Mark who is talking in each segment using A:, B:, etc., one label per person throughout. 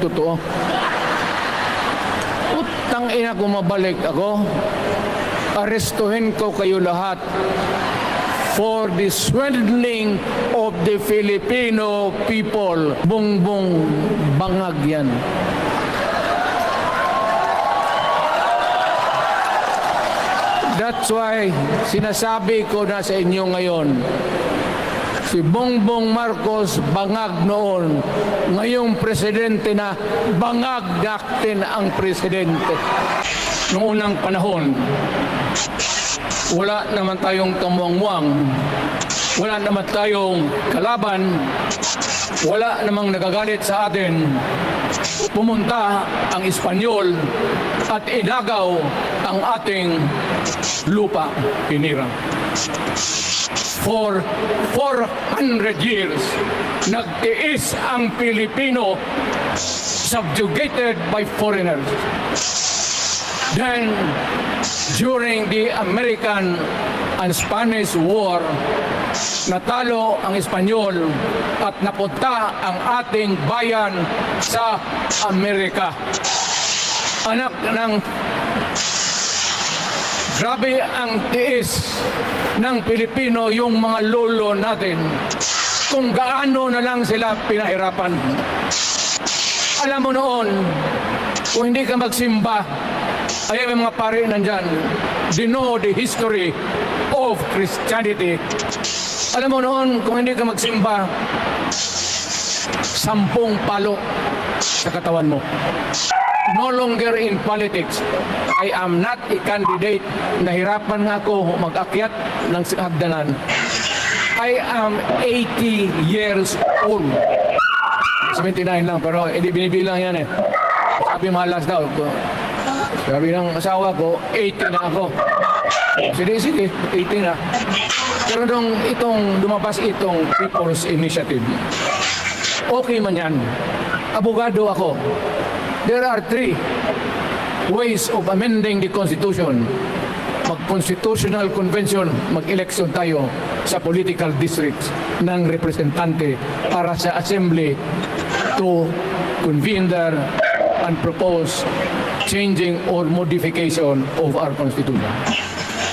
A: totoo? Utang ina ko mabalik ako. Arestuhin ko kayo lahat for the swindling of the Filipino people. Bongbong bangag yan. That's why sinasabi ko na sa inyo ngayon, si Bongbong Marcos bangag noon, ngayong presidente na bangag natin ang presidente. Noong unang panahon, wala naman tayong kamuang-muang, wala naman tayong kalaban, wala namang nagagalit sa atin. Pumunta ang Espanyol at inagaw ang ating lupa hinirang. For 400 years, nagtiis ang Pilipino subjugated by foreigners. Then, during the American and Spanish War, natalo ang Espanyol at napunta ang ating bayan sa Amerika. Anak ng grabe ang tiis ng Pilipino yung mga lolo natin kung gaano na lang sila pinahirapan. Alam mo noon, kung hindi ka magsimba, ay may mga pare nandyan, they know the history of Christianity. Alam mo noon, kung hindi ka magsimba, sampung palo sa katawan mo. No longer in politics. I am not a candidate. Nahirapan nga ako mag-akyat ng hagdanan. I am 80 years old. 79 lang, pero hindi binibilang yan eh. Sabi malas daw. Sabi ng asawa ko, 80 na ako. Sige, sige, 80 na. Pero nung itong lumabas itong People's Initiative, okay man yan. Abogado ako. There are three ways of amending the Constitution. Mag-constitutional convention, mag-election tayo sa political districts ng representante para sa assembly to convene there and propose changing or modification of our Constitution.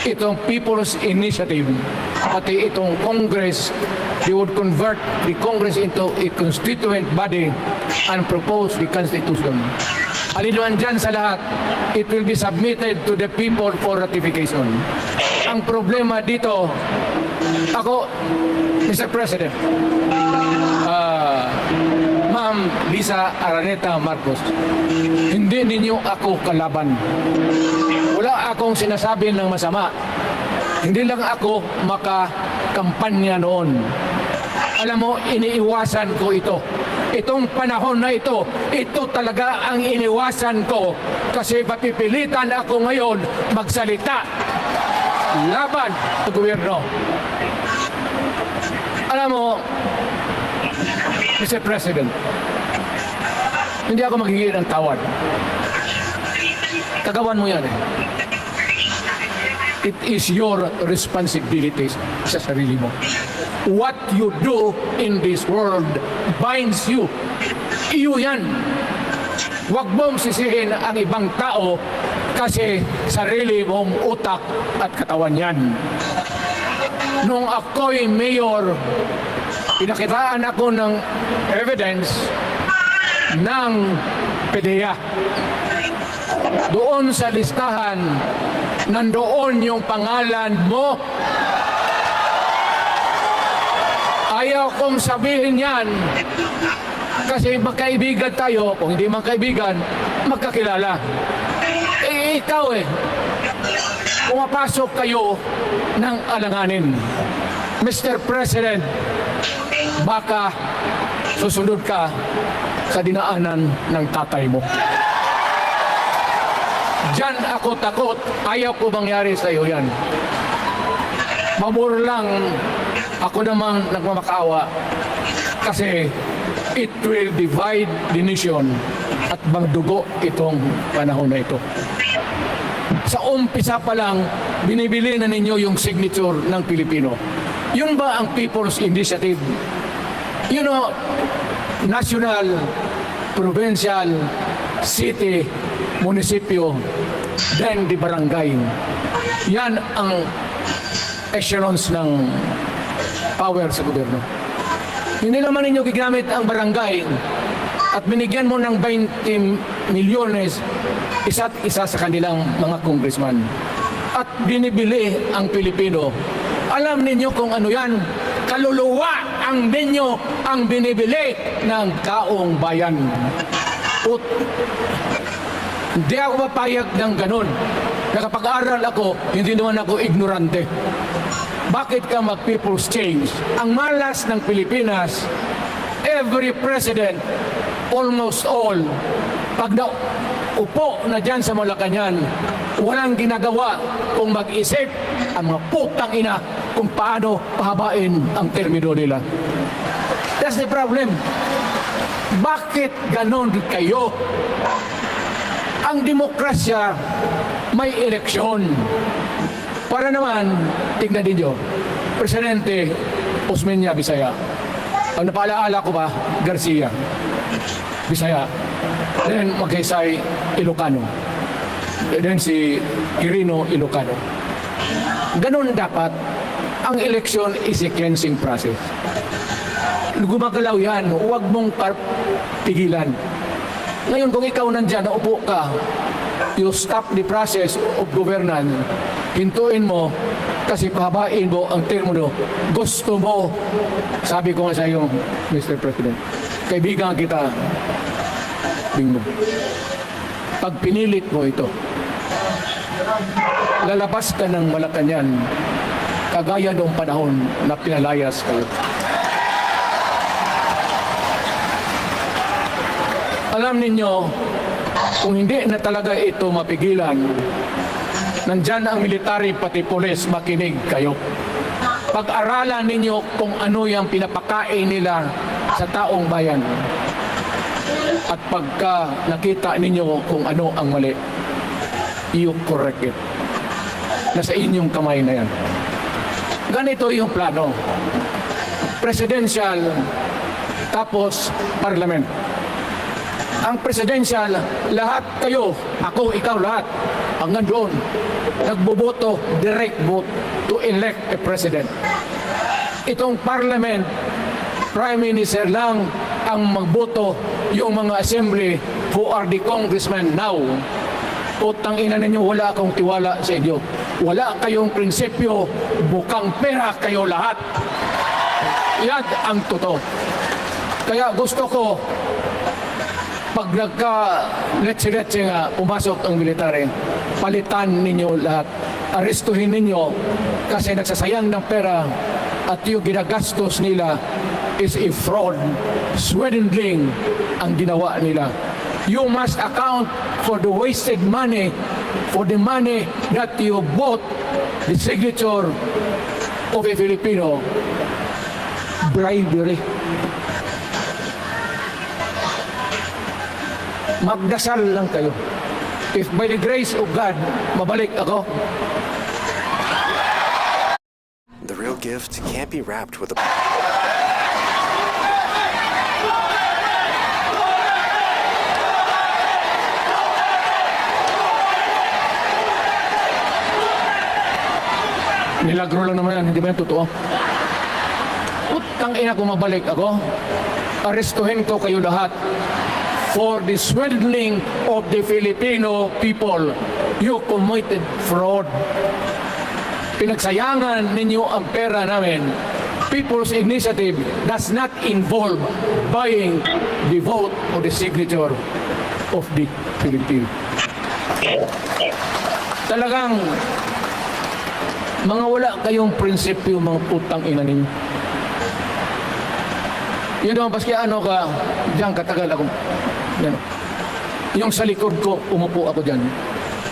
A: Itong People's Initiative, pati itong Congress, they would convert the Congress into a constituent body and propose the Constitution. Alinuan dyan sa lahat, it will be submitted to the people for ratification. Ang problema dito, ako, Mr. President, ah, Ma'am Lisa Araneta Marcos, hindi ninyo ako kalaban. Wala akong sinasabi ng masama. Hindi lang ako makakampanya noon. Alam mo, iniiwasan ko ito. Itong panahon na ito, ito talaga ang iniwasan ko kasi papipilitan ako ngayon magsalita laban sa gobyerno. Alam mo, Mr. President, hindi ako magiging ng tawad. Kagawan mo yan eh. It is your responsibility sa sarili mo. What you do in this world binds you. Iyo yan. Huwag mong sisihin ang ibang tao kasi sarili mong utak at katawan yan. Nung ako'y mayor, pinakitaan ako ng evidence ng PDEA. Doon sa listahan, nandoon yung pangalan mo. Ayaw kong sabihin yan kasi magkaibigan tayo, kung hindi man kaibigan, magkakilala. Eh, ikaw eh, pumapasok kayo ng alanganin. Mr. President, baka susunod ka sa dinaanan ng tatay mo. Diyan ako takot. Ayaw ko mangyari sa iyo yan. Mabur lang ako namang nagmamakaawa kasi it will divide the nation at magdugo itong panahon na ito. Sa umpisa pa lang, binibili na ninyo yung signature ng Pilipino. Yun ba ang People's Initiative? You know, national, provincial, city, munisipyo, then di barangay. Yan ang echelons ng power sa gobyerno. Hindi naman ninyo gigamit ang barangay at binigyan mo ng 20 milyones isa't isa sa kanilang mga congressman. At binibili ang Pilipino. Alam ninyo kung ano yan? Kaluluwa ang ninyo ang binibili ng kaong bayan. Ut hindi ako mapayag ng ganun. Nakapag-aral ako, hindi naman ako ignorante. Bakit ka mag-people's change? Ang malas ng Pilipinas, every president, almost all, pag na upo na dyan sa Malacanang, walang ginagawa kung mag-isip ang mga putang ina kung paano pahabain ang termino nila. That's the problem. Bakit ganon kayo? Ang demokrasya may eleksyon. Para naman, tingnan ninyo, Presidente Osmeña Bisaya. Ang napaalaala ko ba, Garcia. Bisaya. Then Magkaysay Ilocano. Then si Quirino Ilocano. Ganun dapat, ang eleksyon is a cleansing process. Gumagalaw yan, huwag mong pigilan. Ngayon, kung ikaw nandyan, naupo ka, you stop the process of governance, hintuin mo, kasi pahabain mo ang termo mo. Gusto mo, sabi ko nga sa iyo, Mr. President, kaibigan kita, bingo. Pag pinilit mo ito, lalabas ka ng Malacanang, kagaya noong panahon na pinalayas kayo. Alam ninyo, kung hindi na talaga ito mapigilan, nandyan ang military pati polis, makinig kayo. Pag-aralan ninyo kung ano yung pinapakain nila sa taong bayan. At pagka nakita ninyo kung ano ang mali, you correct it. Nasa inyong kamay na yan. Ganito yung plano. Presidential, tapos parliament ang presidential, lahat kayo, ako, ikaw, lahat, hanggang doon, nagboboto, direct vote to elect a president. Itong parliament, prime minister lang ang magboto yung mga assembly who are the congressmen now. Putang ina ninyo, wala akong tiwala sa inyo. Wala kayong prinsipyo, bukang pera kayo lahat. Yan ang totoo. Kaya gusto ko, pag nagka letse-letse nga pumasok ang military, palitan ninyo lahat. Arestuhin ninyo kasi nagsasayang ng pera at yung ginagastos nila is a fraud, swindling ang ginawa nila. You must account for the wasted money, for the money that you bought the signature of a Filipino bribery. Magdasal lang kayo. If by the grace of God, mabalik ako,
B: The real gift can't be wrapped with a.
A: nilagro lang naman yan, hindi ba yan totoo? Putang ina kung mabalik ako, arestuhin ko kayo lahat for the swindling of the Filipino people. You committed fraud. Pinagsayangan ninyo ang pera namin. People's Initiative does not involve buying the vote or the signature of the Filipino. Talagang mga wala kayong prinsipyo, mga putang ina ninyo. Yun naman, paski ano ka, diyan katagal ako. Yan. Yung sa likod ko, umupo ako dyan.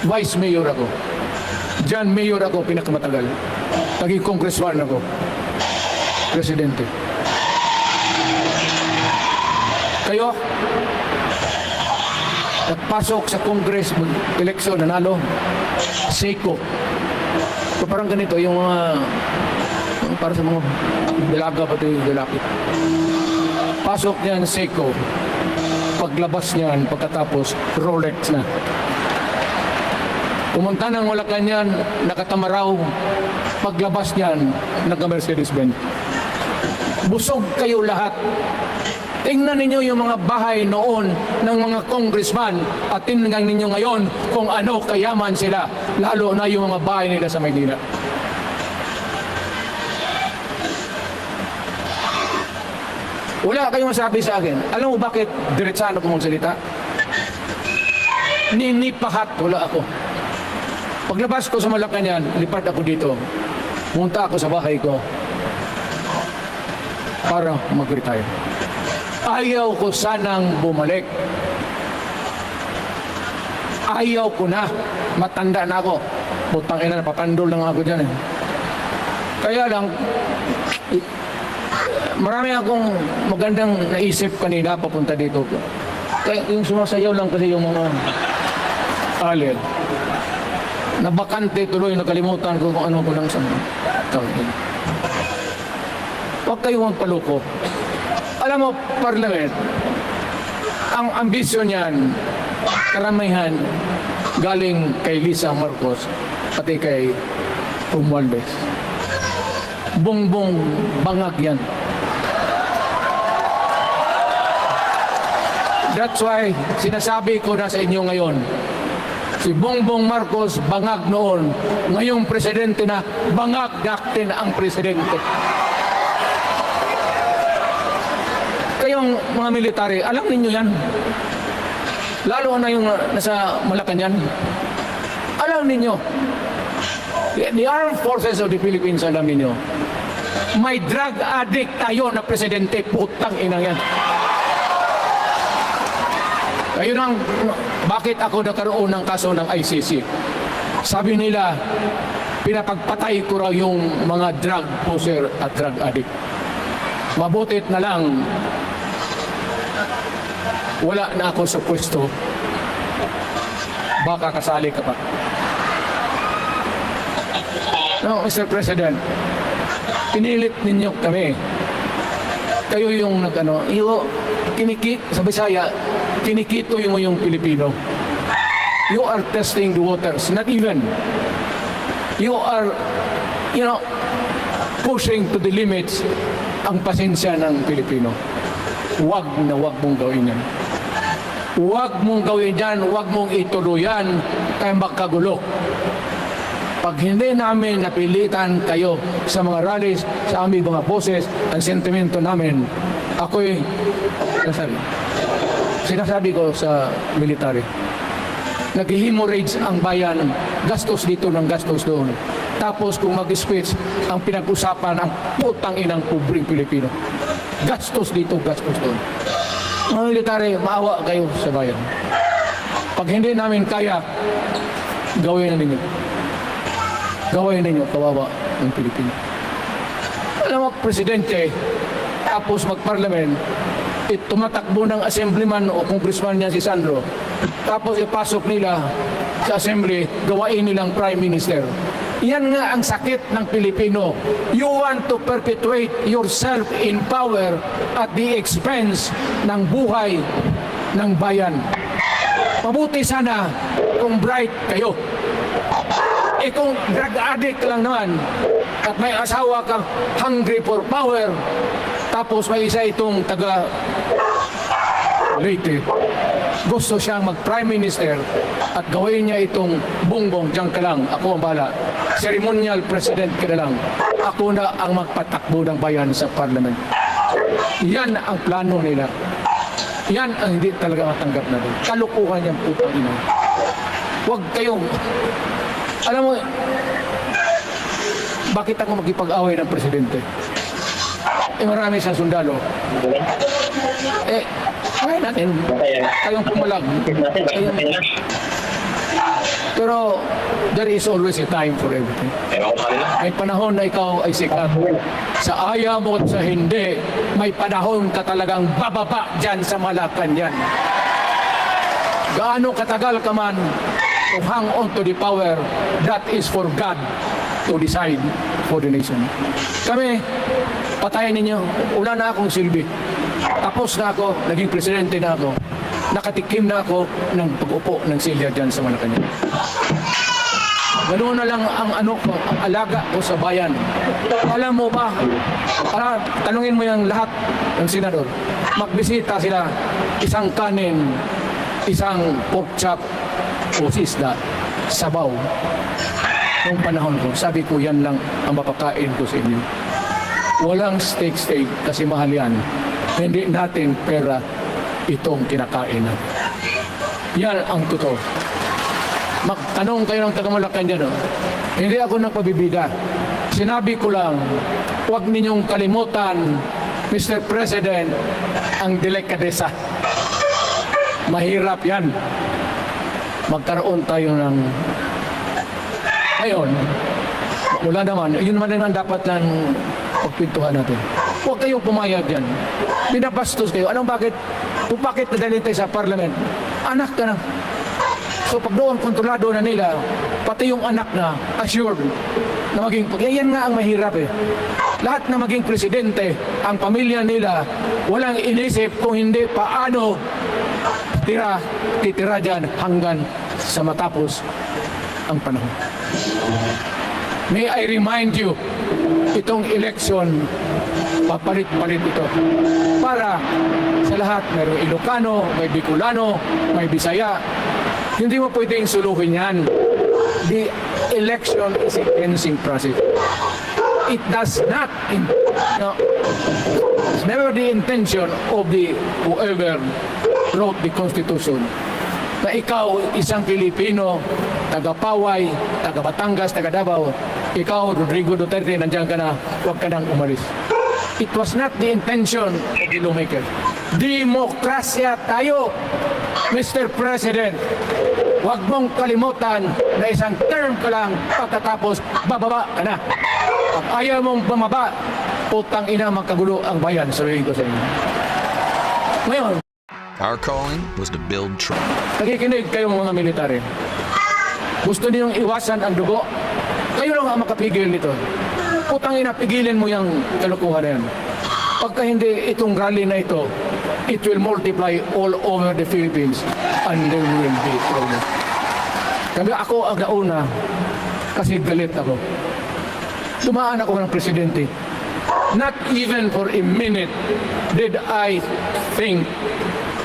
A: Vice Mayor ako. Diyan Mayor ako, pinakamatagal. Naging congressman ako. Presidente. Kayo, nagpasok sa Congress, eleksyon, nanalo, Seiko. So parang ganito, yung mga, yung para sa mga dalaga pati yung lalaki. Pasok niyan Seiko. Paglabas niyan, pagkatapos Rolex na. Pumunta ng Malacanang, nakatamaraw. Paglabas niyan, nagka-Mercedes-Benz. Busog kayo lahat. Tingnan ninyo yung mga bahay noon ng mga congressman at tingnan ninyo ngayon kung ano kayaman sila, lalo na yung mga bahay nila sa Maynila. Wala kayong masabi sa akin. Alam mo bakit diretsano ko mong salita? Ninipahat, wala ako. Paglabas ko sa Malacanang, lipat ako dito. Punta ako sa bahay ko para mag-retire. Ayaw ko sanang bumalik. Ayaw ko na. Matanda na ako. Putang ina, napapandol lang ako dyan eh. Kaya lang, marami akong magandang naisip kanina papunta dito. Kaya yung sumasayaw lang kasi yung mga alin. Nabakante tuloy, nakalimutan ko kung ano ko lang sa tawagin. Huwag kayong magpaloko. Alam mo, Parliament, ang ambisyon niyan, karamihan, galing kay Lisa Marcos, pati kay Romualdez. Bongbong bangag yan. That's why sinasabi ko na sa inyo ngayon, si Bongbong Marcos bangag noon, ngayong presidente na bangag natin ang presidente. Kayong mga military, alam ninyo yan. Lalo na yung nasa Malacanang. Alam ninyo, the the armed forces of the Philippines, alam ninyo, may drug addict tayo na presidente, putang ina yan. Ayun ang, bakit ako nagkaroon ng kaso ng ICC? Sabi nila, pinapagpatay ko raw yung mga drug poser at drug addict. Mabutit na lang, wala na ako sa pwesto. Baka kasali ka pa. No, Mr. President, pinilit ninyo kami. Kayo yung nagano, iyo kiniki sa Bisaya, kinikito yung yung Pilipino. You are testing the waters, not even. You are, you know, pushing to the limits ang pasensya ng Pilipino. Huwag na huwag mong gawin yan. Huwag mong gawin yan, huwag mong ituloy yan, kaya makagulo. Pag hindi namin napilitan kayo sa mga rallies, sa aming mga boses, ang sentimento namin, ako'y, sinasabi, sinasabi ko sa military, nag-hemorrhage ang bayan, gastos dito ng gastos doon. Tapos kung mag-speech, ang pinag-usapan ang putang inang pobreng Pilipino. Gastos dito, gastos doon. Mga military, maawa kayo sa bayan. Pag hindi namin kaya, gawin na ninyo. Gawin ninyo, kawawa ng Pilipino. Alam mo, Presidente, tapos mag-parliament, it, tumatakbo ng assemblyman o congressman niya si Sandro. Tapos ipasok nila sa assembly, gawain nilang prime minister. Yan nga ang sakit ng Pilipino. You want to perpetuate yourself in power at the expense ng buhay ng bayan. Mabuti sana kung bright kayo. Eh kung drug addict lang naman at may asawa kang hungry for power, tapos may isa itong taga Leyte, gusto siyang mag-prime minister at gawin niya itong bongbong, diyan ka lang, ako ang bahala. Ceremonial president ka na lang. Ako na ang magpatakbo ng bayan sa parliament. Yan ang plano nila. Yan ang hindi talaga matanggap natin. Kalukuhan yung putang ina. Huwag kayong... Alam mo, bakit ako magkipag-away ng presidente? Eh marami sa sundalo. Eh, kaya natin. Kayong pumalag. Kayong, pero there is always a time for everything. May panahon na ikaw ay sikat. Sa ayaw mo at sa hindi, may panahon ka talagang bababa dyan sa Malacanang. Gaano katagal ka man to hang on to the power, that is for God to decide for the nation. Kami, patayin ninyo. Wala na akong silbi. Tapos na ako, naging presidente na ako. Nakatikim na ako ng pag-upo ng silya dyan sa Malacanang. Ganoon na lang ang ano ko, ang alaga ko sa bayan. Alam mo ba, para tanungin mo yung lahat ng senador, magbisita sila isang kanin, isang pork chop o sisda, sabaw. Noong panahon ko, sabi ko yan lang ang mapakain ko sa inyo. Walang steak-steak kasi mahal yan. Hindi natin pera itong kinakain natin. Yan ang totoo. Magtanong kayo ng taga Malacan dyan, oh. Hindi ako nagpabibiga. Sinabi ko lang, huwag ninyong kalimutan, Mr. President, ang delikadesa. Mahirap yan. Magkaroon tayo ng... Ngayon, wala naman. Yun naman ang dapat lang pagpintuhan natin. Huwag kayong pumayag dyan. Pinapastos kayo. Anong bakit? Kung bakit nadalhin tayo sa parliament? Anak ka na. So pag doon kontrolado na nila, pati yung anak na assured na maging, yan nga ang mahirap eh. Lahat na maging presidente, ang pamilya nila, walang inisip kung hindi paano tira, titira dyan hanggang sa matapos ang panahon. May I remind you, itong election, papalit-palit ito. Para sa lahat, mayroong Ilocano, may Bicolano, may Bisaya. Hindi mo pwedeng suluhin yan. The election is a cleansing process. It does not, in, no, it's never the intention of the whoever wrote the Constitution na ikaw isang Pilipino, taga Paway, taga Batangas, taga Davao, ikaw Rodrigo Duterte, nandiyan ka na, huwag ka nang umalis. It was not the intention of the lawmaker. Demokrasya tayo, Mr. President. Huwag mong kalimutan na isang term ka lang pagkatapos bababa ka na. Pag ayaw mong bumaba, putang ina magkagulo ang bayan, sabihin ko sa inyo. Ngayon,
C: Our calling was to build trust.
A: Nakikinig kayong mga military. Gusto ninyong iwasan ang dugo? Kayo lang ang makapigil nito. Putang ina, pigilin mo yung kalukuhan na yan. Pagka hindi itong rally na ito, it will multiply all over the Philippines and there will be trouble. Kaya ako ang nauna kasi galit ako. Dumaan ako ng presidente. Not even for a minute did I think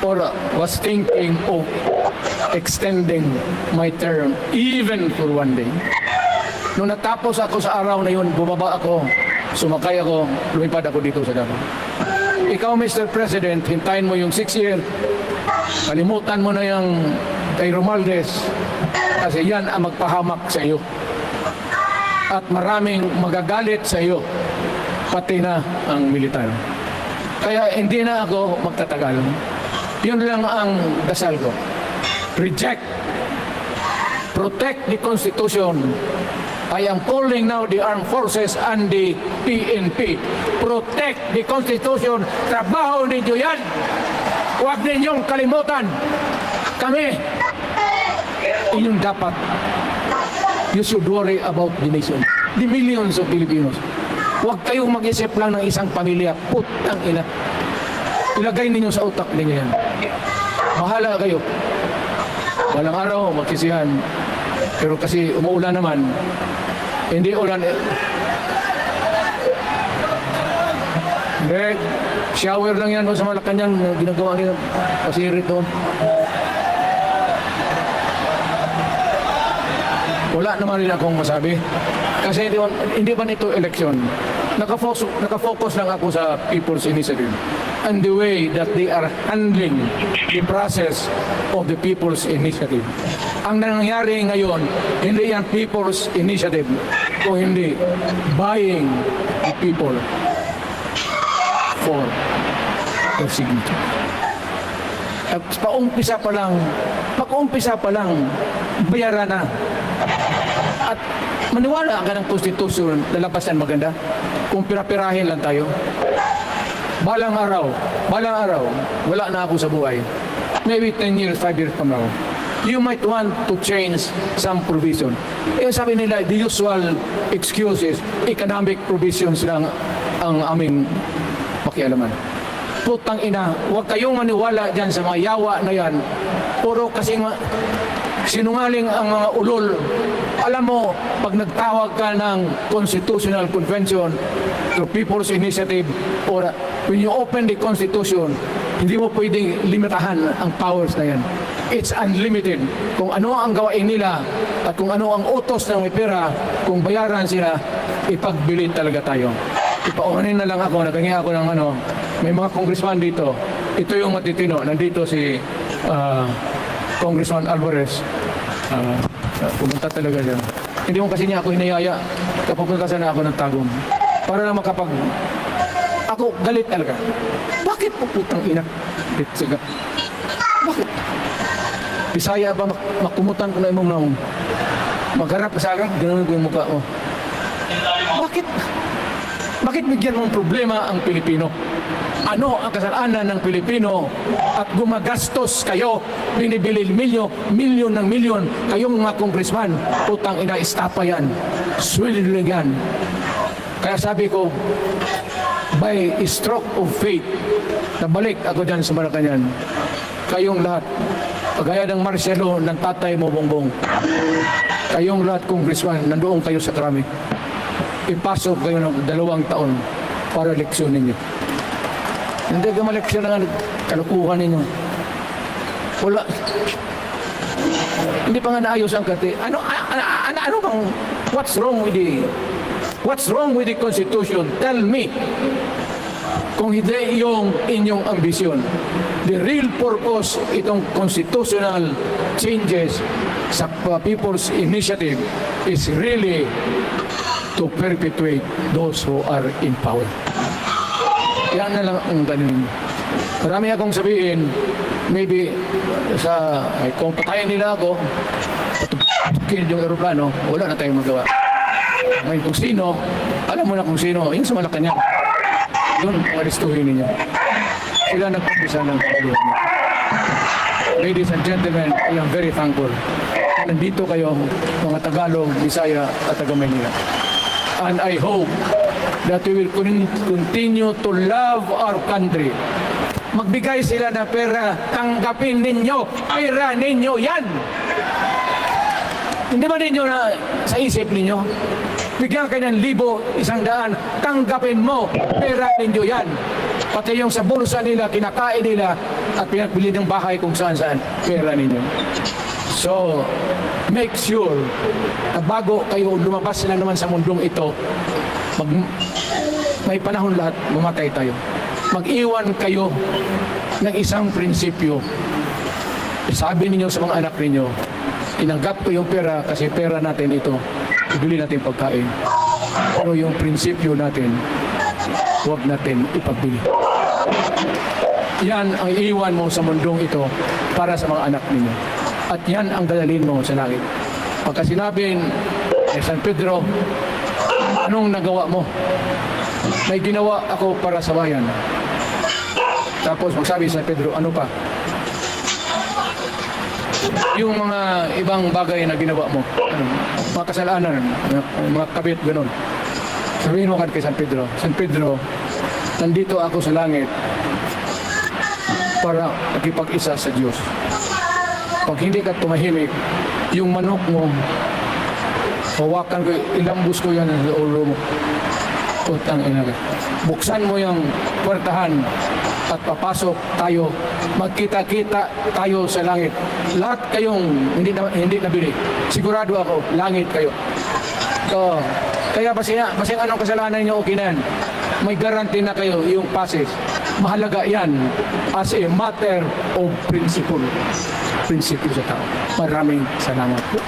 A: or was thinking of extending my term even for one day. Nung natapos ako sa araw na yun, bumaba ako, sumakay ako, lumipad ako dito sa Davao. Ikaw, Mr. President, hintayin mo yung six year, kalimutan mo na yung kay Romualdez kasi yan ang magpahamak sa iyo. At maraming magagalit sa iyo, pati na ang militar. Kaya hindi na ako magtatagal. Yun lang ang dasal ko. Reject. Protect the Constitution. I am calling now the armed forces and the PNP. Protect the Constitution. Trabaho ninyo yan. Huwag ninyong kalimutan. Kami, inyong dapat. You should worry about the nation. The millions of Filipinos. Huwag kayong mag-isip lang ng isang pamilya. Putang ina. Ilagay ninyo sa utak ninyo yan. Mahala kayo. Walang araw, magsisihan. Pero kasi umuulan naman, hindi ulan. eh. Hindi, shower lang yan doon sa Malacanang na ginagawa nila pasirit doon. Wala naman rin akong masabi. Kasi hindi, hindi ba nito eleksyon? Nakafocus, nakafocus lang ako sa People's Initiative and the way that they are handling the process of the People's Initiative. Ang nangyayari ngayon, hindi yan People's Initiative o hindi buying the people for their signature. At paumpisa pa lang, pag-umpisa pa lang, bayaran na. At maniwala ka ng konstitusyon na labasan maganda kung pirapirahin lang tayo. Balang araw, balang araw, wala na ako sa buhay. Maybe 10 years, 5 years from now. You might want to change some provision. Eh sabi nila, the usual excuses, economic provisions lang ang aming pakialaman. Putang ina, huwag kayong maniwala dyan sa mga yawa na yan. Puro kasi sinungaling ang mga ulol. Alam mo, pag nagtawag ka ng Constitutional Convention to People's Initiative or when you open the Constitution, hindi mo pwedeng limitahan ang powers na yan. It's unlimited. Kung ano ang gawain nila at kung ano ang utos ng may pera, kung bayaran sila, ipagbilin talaga tayo. Ipauhanin na lang ako, nagkangi ako ng ano, may mga congressman dito. Ito yung matitino. Nandito si ah, Congressman Alvarez. Ah, pumunta talaga siya. Hindi mo kasi niya ako hinayaya. Kapupunta sana ako ng tagong. Para na makapag... Ako galit talaga. Bakit po putang ina? Siya. Bakit? Bisaya ba mak- makumutan ko na imong naong? Magharap ka sa akin, ganoon ko yung mukha mo. Bakit? Bakit bigyan mong problema ang Pilipino? Ano ang kasalanan ng Pilipino at gumagastos kayo, binibili milyo, milyon ng milyon, kayong mga congressman, utang ina, istapa yan, swindling yan. Kaya sabi ko, by stroke of faith, nabalik ako dyan sa Malacanang, kayong lahat, kagaya ng Marcelo ng tatay mo, Bongbong, kayong lahat congressman, nandoon kayo sa krami ipasok kayo ng dalawang taon para leksyon ninyo. Hindi ka maleksyon ng kalukuhan ninyo. Wala. Hindi pa nga naayos ang kati. Ano, ano, ano, ano bang, what's wrong with the, what's wrong with the Constitution? Tell me. Kung hindi yung inyong ambisyon. The real purpose itong constitutional changes sa People's Initiative is really to perpetuate those who are in power. Yan na lang ang ganin. Marami akong sabihin, maybe sa, ay, kung patayin nila ako, patukin yung aeroplano, wala na tayong magawa. Ngayon kung sino, alam mo na kung sino, yung sa Malacanang. Yun ang aristuhin ninyo. Sila nagpapisa ng niyo. Ladies and gentlemen, I am very thankful. Nandito kayo, mga Tagalog, Bisaya at taga. And I hope that we will con- continue to love our country. Magbigay sila ng pera, tanggapin ninyo. Pera ninyo yan. Hindi ba ninyo na sa isip ninyo? Bigyan kayo ng libo, isang daan, tanggapin mo, pera ninyo yan. Pati yung sa bulsa nila, kinakain nila, at pinagpili ng bahay kung saan saan, pera ninyo. So, make sure na bago kayo lumabas na naman sa mundong ito, mag, may panahon lahat, mamatay tayo. Mag-iwan kayo ng isang prinsipyo. Sabi ninyo sa mga anak ninyo, inanggap ko yung pera kasi pera natin ito. Ibili natin pagkain. Pero yung prinsipyo natin, huwag natin ipagbili. Yan ang iiwan mo sa mundong ito para sa mga anak ninyo. At yan ang dadalhin mo sa langit. Pagka sinabing, eh, San Pedro, anong nagawa mo? May ginawa ako para sa bayan. Tapos magsabi sa Pedro, ano pa? Yung mga ibang bagay na ginawa mo, ano, mga kasalanan, mga, kabit, ganun. Sabihin mo kan kay San Pedro, San Pedro, nandito ako sa langit para makipag-isa sa Diyos. Pag hindi ka tumahimik, yung manok mo, hawakan ko, ilambus ko yan sa ulo mo. Putang ina. Buksan mo yung kwartahan at papasok tayo. Magkita-kita tayo sa langit. Lahat kayong hindi na, hindi nabili. Sigurado ako, langit kayo. So, kaya basi basi anong kasalanan niyo yan. May guarantee na kayo yung passes. Mahalaga yan as a matter of principle. Prinsipyo sa tao. Maraming salamat po.